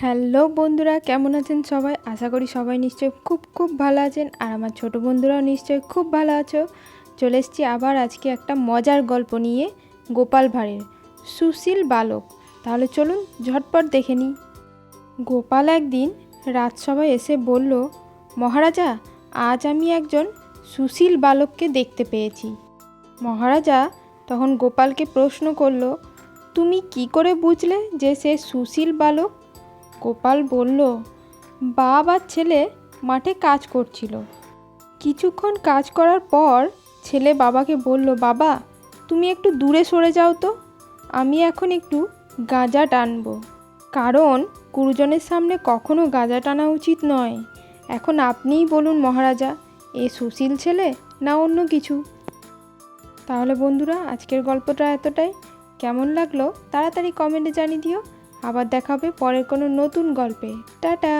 Hello বন্ধুরা, কেমন আছেন সবাই? আশা করি সবাই নিশ্চয়ই খুব খুব ভালো আছেন আর আমার ছোট বন্ধুরাও নিশ্চয়ই খুব ভালো আছো। চলে এসেছি আবার আজকে একটা মজার গল্প নিয়ে, গোপাল ভাঁড়ের। সুশীল বালক। তাহলে চলুন ঝটপট দেখে নিই। গোপাল একদিন রাজসভায় এসে বলল, মহারাজা, আজ আমি একজন সুশীল বালককে দেখতে পেয়েছি। মহারাজা তখন গোপালকে প্রশ্ন করল, তুমি কি করে বুঝলে যে সে সুশীল বালক গোপাল বলল আর ছেলে মাঠে কাজ করছিল। কিছুক্ষণ কাজ করার পর ছেলে বাবাকে বলল, বাবা, তুমি একটু দূরে সরে যাও তো। আমি এখন একটু গাঁজা টানবো। কারণ গুরুজনের সামনে কখনো গাঁজা টানা উচিত নয়। এখন আপনিই বলুন মহারাজা, এ সুশীল ছেলে না অন্য কিছু? তাহলে বন্ধুরা, আজকের গল্পটা এতটাই। কেমন লাগল, তাড়াতাড়ি কমেন্টে জানিয়ে দিও। আবার দেখাবে পরের কোনো নতুন গল্পে। টাটা!